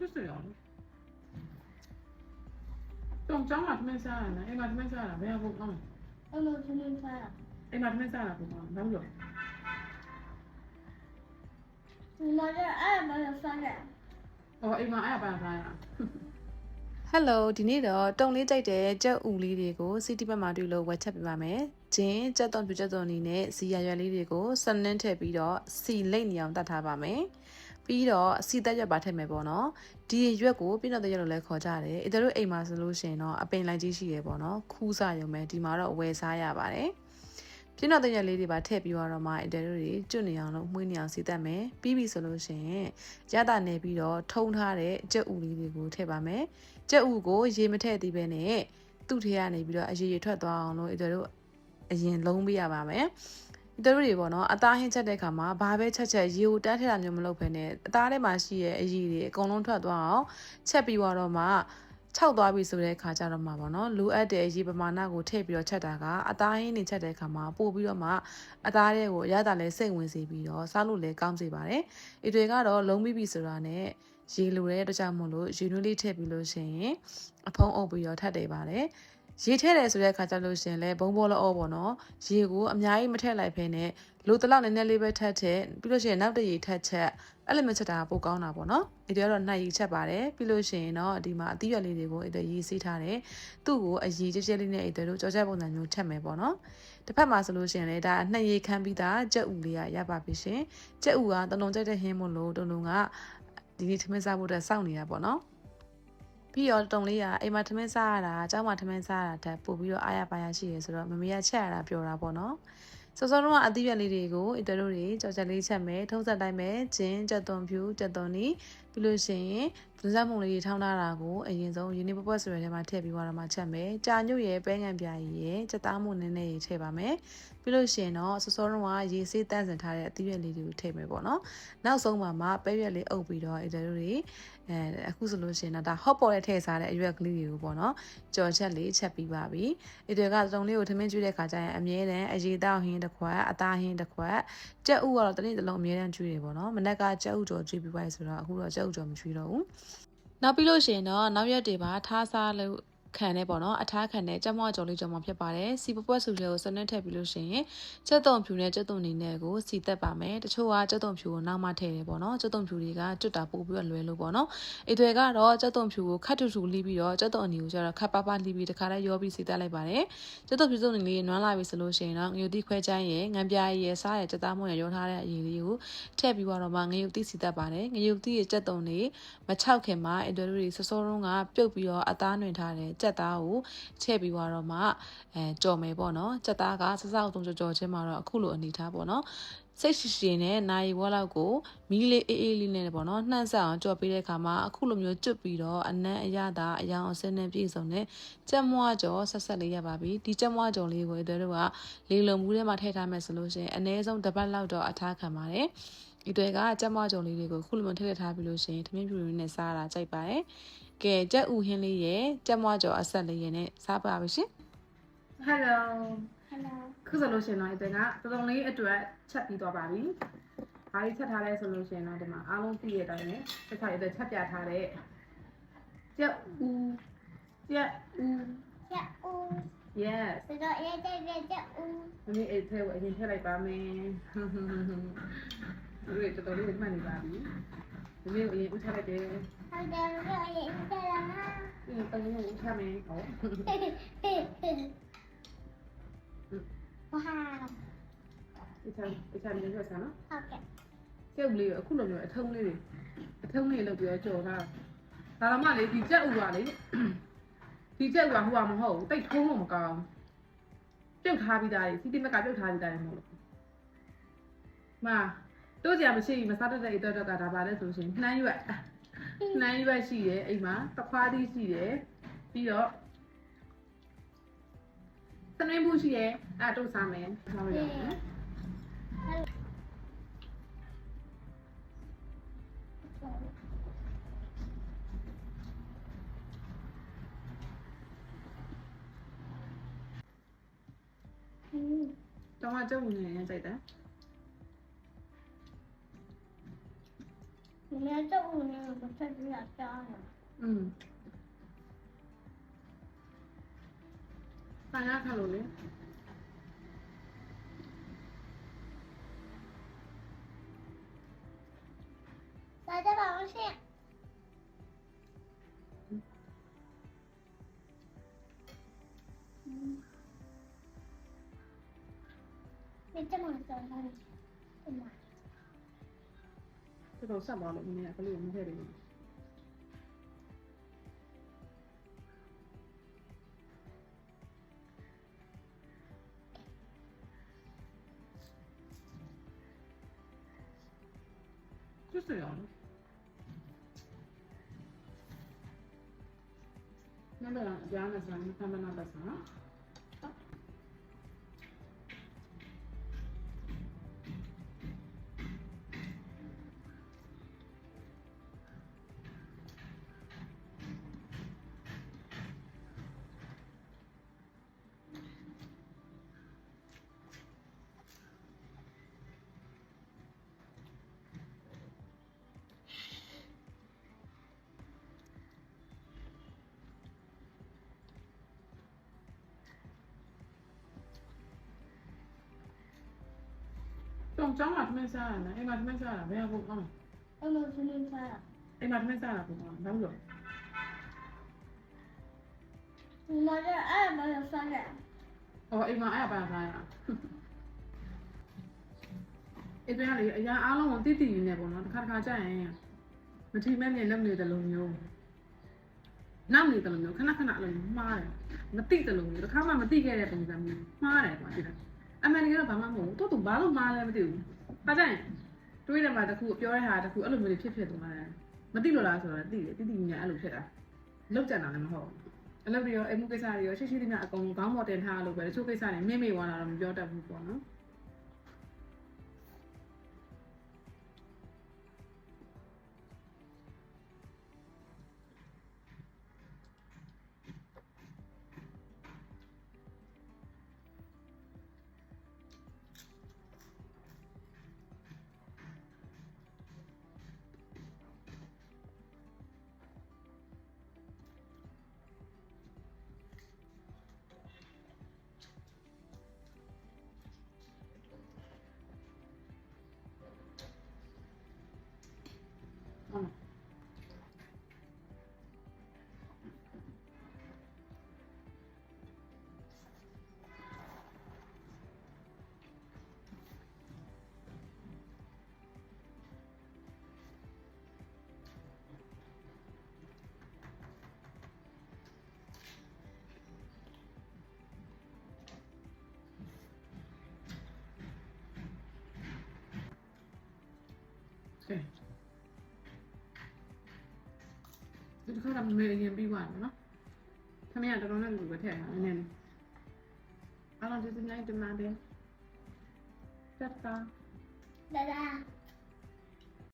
这是有的。种张马他们下来了，哎妈他们下来了，不要不嗯，我们去弄菜了。哎妈他们下来不忙，咱们有。我这二没有饭了。哦，哎妈哎呀，办法呀。 ဟယ်လိုဒီနေ့တော့တုံလေးကြိုက်တဲ့ကြက်ဥလေးတွေကိုစီတီဘက်မှာတွေ့လို့ဝက်ချက်ပေးပါမယ်။ဂျင်းကြက်သွန်ပြကြက်သွန်နီနဲ့စီရရွက်လေးတွေကိုစနင်းထည့်ပြီးတော့စီလိတ်နေအောင်တတ်ထားပါမယ်။ ပြီးတော့စီသက်ရွက်ပါထည့်မယ်ပေါ့နော်။ဒီရွက်ကိုပြည့်တော့တဲ့ရွက်လို့လည်းခေါ်ကြတယ်။အဲတို့အိမ်မှာဆိုလို့ရှိရင်တော့အပင်လိုက်ကြီးရှိရပေါ့နော်။ခူးစားရုံပဲဒီမှာတော့ဝယ်စားရပါတယ်။ပြင်းတော့တဲ့ရက်လေးတွေပါထည့်ပြီးတော့မှအတဲတို့တွေကျွတ်နေအောင်လို့မှုနေအောင်စီတတ်မယ်ပြီးပြီဆိုလို့ရှိရင်ရတာနေပြီးတော့ထုံထားတဲ့ကြက်ဥလေးတွေကိုထည့်ပါမယ်ကြက်ဥကိုရေမထည့်သေးပဲနဲ့သူ့ထဲကနေပြီးတော့အရေရေထွက်သွားအောင်လို့အတဲတို့အရင်လုံးပေးရပါမယ် သူတို့တွေပေါ့နော်အသားဟင်းချက်တဲ့ခါမှာဘာပဲချက်ချက်ရေကိုတန်းထည့်တာမျိုးမလုပ်ဘဲနဲ့အသားထဲမှာရှိရဲ့အရည်တွေအကုန်လုံးထွက်သွားအောင်ချက်ပြီးတော့မှခြောက်သွားပြီဆိုတဲ့ခါကျတော့မှာပေါ့နော်လိုအပ်တဲ့ရေပမာဏကိုထည့်ပြီးတော့ချက်တာကအသားဟင်းတွေချက်တဲ့ခါမှာပို့ပြီးတော့မှအသားတွေကိုရတာလဲစိတ်ဝင်စေပြီးတော့စားလို့လည်းကောင်းစေပါတယ်။ဤတွေကတော့လုံးပြီးပြီဆိုတာနဲ့ရေလိုတဲ့အတွက်ကြောင့်မို့လို့ရေနွေးလေးထည့်ပြီးလို့ရှိရင်အဖုံးအုပ်ပြီးတော့ထပ်တယ်ပါတယ်။ ရေထည့်တယ်ဆိုတဲ့အခါကျလို့ရှရင်လဲဘုံဘောလောပေါ့နော်ရေကိုအများကြီးမထည့်လိုက်ဖ ೇನೆ လိုတလောက်နည်းနည်းလေးပဲထပ်ထည့်ပြီးလို့ရှိရင်နောက်တစ်ရေထပ်ချက်အဲ့လိုမျိုးချက်တာပိုကောင်းတာပေါ့နော်ဒီတော့တော့နှစ်ရေချက်ပါတယ်ပြီးလို့ရှိရင်တော့ဒီမှာအသီးရွက်လေးတွေကိုအဲ့ဒါရေစေးထားတယ်သူ့ကိုအရေကြဲကြဲလေးနဲ့အဲ့ဒါတို့ကြောချက်ပုံစံမျိုးချက်မယ်ပေါ့နော်တစ်ဖက်မှာဆိုလို့ရှိရင်လေဒါနှစ်ရေခမ်းပြီးသားကြက်ဥလေးကရပါပြီရှင်ကြက်ဥကတလုံးကြိုက်တဲ့ဟင်းမို့လို့တုံတုံကဒီနေ့ထမင်းစားဖို့အတွက်စောင့်နေတာပေါ့နော် ပြီးတော့တုံလေးကအိမ်မှာထမင်းစားရတာအเจ้าမှာထမင်းစားရတာတက်ပို့ပြီးတော့အားရပါရရှိရဆိုတော့မမေကချက်ရတာပြောတာပေါ့နော်စောစောတော့အသီးရွက်လေးတွေကိုအတတို့တွေကြော်ချက်လေးချက်မယ်ထုံးစက်တိုင်းမယ်ဂျင်းကြက်သွန်ဖြူကြက်သွန်နီပြီးလို့ရှိရင် ဒဇက်မုံလေးတွေထောင်းထားတာကိုအရင်ဆုံးရင်းနှီးပွက်ပွက်ဆိုရတဲ့မှာထည့်ပြီးတော့မှချက်မယ်ကြာညွတ်ရဲ့ပဲငံပြားကြီးရဲ့ကြက်သားမှုနည်းနည်းရေးထည့်ပါမယ်ပြီးလို့ရှိရင်တော့စောစောတော့ရေဆေးတန့်စင်ထားတဲ့အသီးရွက်လေးတွေကိုထည့်မယ်ပေါ့နော်နောက်ဆုံးမှာမှပဲရွက်လေးအုပ်ပြီးတော့အတတို့တွေအဲအခုဆိုလို့ရှိရင်တော့ဒါ hot pot နဲ့ထည့်စားတဲ့အရွက်ကလေးတွေကိုပေါ့နော်ကြော်ချက်လေးချက်ပြီးပါပြီဒီတွေကတုံလေးကိုထမင်းကျွေးတဲ့ခါကျရင်အမြဲတမ်းအရေတောက်ဟင်းတစ်ခွက်အသားဟင်းတစ်ခွက်ကြက်ဥကတော့တစ်နေ့တစ်လုံးအမြဲတမ်းကျွေးတယ်ပေါ့နော်မနက်ကကြက်ဥကြော်ကျွေးပြီးပါဆိုတော့အခုတော့ကြက်ဥကြော်မကျွေးတော့ဘူး နောက်ပြီးလို့ရှိရင်တော့နောက်ရက်တွေပါထားစားလို့ ခံနေပေါ့နော်အထားခံတဲ့ကြက်မွားကြော်လေးကြော်မှာဖြစ်ပါတယ်စီပပွက်ဆူလေးကိုစနစ်ထည့်ပြီးလို့ရှိရင်ကြက်သွန်ဖြူနဲ့ကြက်သွန်နေနဲ့ကိုစီတက်ပါမယ်တချို့ကကြက်သွန်ဖြူကိုနောက်မှထည့်တယ်ပေါ့နော်ကြက်သွန်ဖြူတွေကကျွတ်တာပို့ပြီးတော့လွယ်လို့ပေါ့နော်အတွေကတော့ကြက်သွန်ဖြူကိုခတ်ထူထူလီးပြီးတော့ကြက်သွန်အနီကိုကျတော့ခတ်ပါပါလီးပြီးတခါတည်းရောပြီးစီတက်လိုက်ပါတယ်ကြက်သွန်ဖြူစုံနေလေးနွမ်းလာပြီဆိုလို့ရှိရင်တော့ငရုတ်တိခွဲချိုင်းရဲ့ငံပြားရဲ့စားရဲ့ကြက်သားမွန်ရဲ့ရောထားတဲ့အရည်လေးကိုထည့်ပြီးတော့မှငရုတ်တိစီတက်ပါတယ်ငရုတ်တိရဲ့ကြက်သွန်တွေမချောက်ခင်မှာအတွေတွေစောစောတုန်းကပြုတ်ပြီးတော့အသားနှွင်ထားတဲ့ကြက်သားကိုချဲ့ပြီးတော့မှအဲကြော်မယ်ပေါ့နော်စက်သားကစစအောင်သုံးကြော်ကြော်ချင်းမှာတော့အခုလိုအနေထားပေါ့နော်စိတ်ရှိရှိနဲ့နိုင်ဝက်လောက်ကိုမီးလေးအေးအေးလေးနဲ့ပေါ့နော်နှမ်းဆက်အောင်ကြော်ပေးတဲ့အခါမှာအခုလိုမျိုးကျွတ်ပြီးတော့အနံ့အရသာအယောင်အစင်းနဲ့ပြည့်စုံတဲ့ကြက်မွားကြော်ဆက်ဆက်လေးရပါပြီဒီကြက်မွားကြော်လေးကိုတို့ကလေလုံမှုထဲမှာထည့်ထားမယ်ဆိုလို့ရှိရင်အနည်းဆုံးတစ်ပတ်လောက်တော့အထားခံပါတယ်ဒီတွေကကြက်မွားကြော်လေးတွေကိုခုလိုမျိုးထည့်ထည့်ထားပြီးလို့ရှိရင်ထမင်းဖြူလေးနဲ့စားတာကြိုက်ပါတယ် ကဲကြက်ဥဟင်းလေးရဲ့ကြက်မွားကြော်အဆက်လေးရယ်နဲ့စားပါပါရှင် Hello Hello ခုဆိုလို့ရှင်တော့ဒီကတော်တော်လေးအတွက်ချက်ပြီးသွားပါပြီ။ဘာလေးချက်ထားလဲဆိုလို့ရှင်တော့ဒီမှာအားလုံးပြည့်ရတိုင်းနဲ့တစ်ခါရတဲ့ချက်ပြထားတဲ့ကြက်ဥကြက်ဥ ချက်ဦး yes ဆိုတော့ရဲတဲ့ရဲချက်ဦးမမေအဲ့ထဲကိုအရင်ထည့်လိုက်ပါမယ်။ဒီလိုတော်တော်လေးမှတ်နေပါပြီ။ မမေကိုအရင်ဥထားလိုက်တယ်ဟုတ်တယ်မမေကိုအရင်ဥထားလာမှာအင်းပန်းလေးကိုဥထားမယ်ဟုတ်ဝဟာဥထားဥထားမျိုးဆက်ဆန်းနော်ဟုတ်ကဲ့ကျုပ်လေးကိုအခုလိုမျိုးအထုံးလေးတွေအထုံးလေးလောက်ပြီးတော့ကြော်ထားဒါတော့မှလေဒီကြက်ဥပါလေဒီကြက်ဥကဟိုကမဟုတ်ဘူးတိတ်ထုံးလို့မကောင်းပြုတ်ထားပြီးသားလေစီတီမက်ကပြုတ်ထားပြီးသားလေမဟုတ်လို့မာ တို့ကြမရှိဘူးမစားတတ်တဲ့အတွက်တော့ကဒါပါလဲဆိုရှင်နှမ်းရွက်နှမ်းရွက်ရှိတယ်အိမ်မှာတခွားသီးရှိတယ်ပြီးတော့စနွင်းဘူးရှိတယ်အဲ့တို့စားမယ်စားလို့ရမယ်နော်嗯，တောင်းကကြုံနေရင်ကြိုက်တယ် 해적으로는 못해주지 않잖아. 응. 빨간 칼로리. 나도 방식. 밑에 먹었어, 나는. 엄마. Se on sama ollut minä aika liian herin. Kysy Jaana. Mä mennään Jaana saa, mitä? ကောင်ကျောင်းမှာထမင်းစားရတာအိမ်မှာထမင်းစားရတာဘယ်ဟာကိုကောင်းလဲအဲ့လိုဆင်းနေစားရအိမ်မှာထမင်းစားရတာကိုကောင်းနောက်တော့ဒီမှာကအဲ့မှာစားရအော်အိမ်မှာအဲ့ပါစားရတာအဲ့ပြန်လေအရာအားလုံးကိုတိတိနေပေါ့နော်တစ်ခါတစ်ခါကြာရင်မထီမဲ့နဲ့လက်နေတယ်လို့မျိုးနောက်နေတယ်လို့မျိုးခဏခဏအလုံးမှားတယ်မသိတယ်လို့မျိုးတစ်ခါမှမသိခဲ့တဲ့ပုံစံမျိုးမှားတယ်ကွာဒီလို အမှန်တကယ်တော့ဘာမှမဟုတ်ဘူးတော်တော်ဘာလို့မှားလဲမသိဘူးပါကြရင်တွေးတယ်မှာတခုပြောတဲ့ဟာတခုအဲ့လိုမျိုးဖြစ်ဖြစ်သွားတယ်မသိလို့လားဆိုတော့သိတယ်တိတိညာအဲ့လိုဖြစ်တာလောက်ကြံတာလည်းမဟုတ်ဘူးအလုပ်တွေရောအိမ်မှုကိစ္စတွေရောရှိရှိသမျှအကုန်လုံးခေါင်းပေါ်တင်ထားလို့ပဲတချို့ကိစ္စတွေမိမိသွားတာတော့မပြောတတ်ဘူးပေါ့နော် ဟုတ် လားကဲဒီတစ်ခါတော့မေးရင်ပြီးသွားတယ်နော်ခမရတော်တော်နဲ့လူပဲထည့်ရအောင်နည်းနည်းအားလုံးဒီစမြိုင်းတ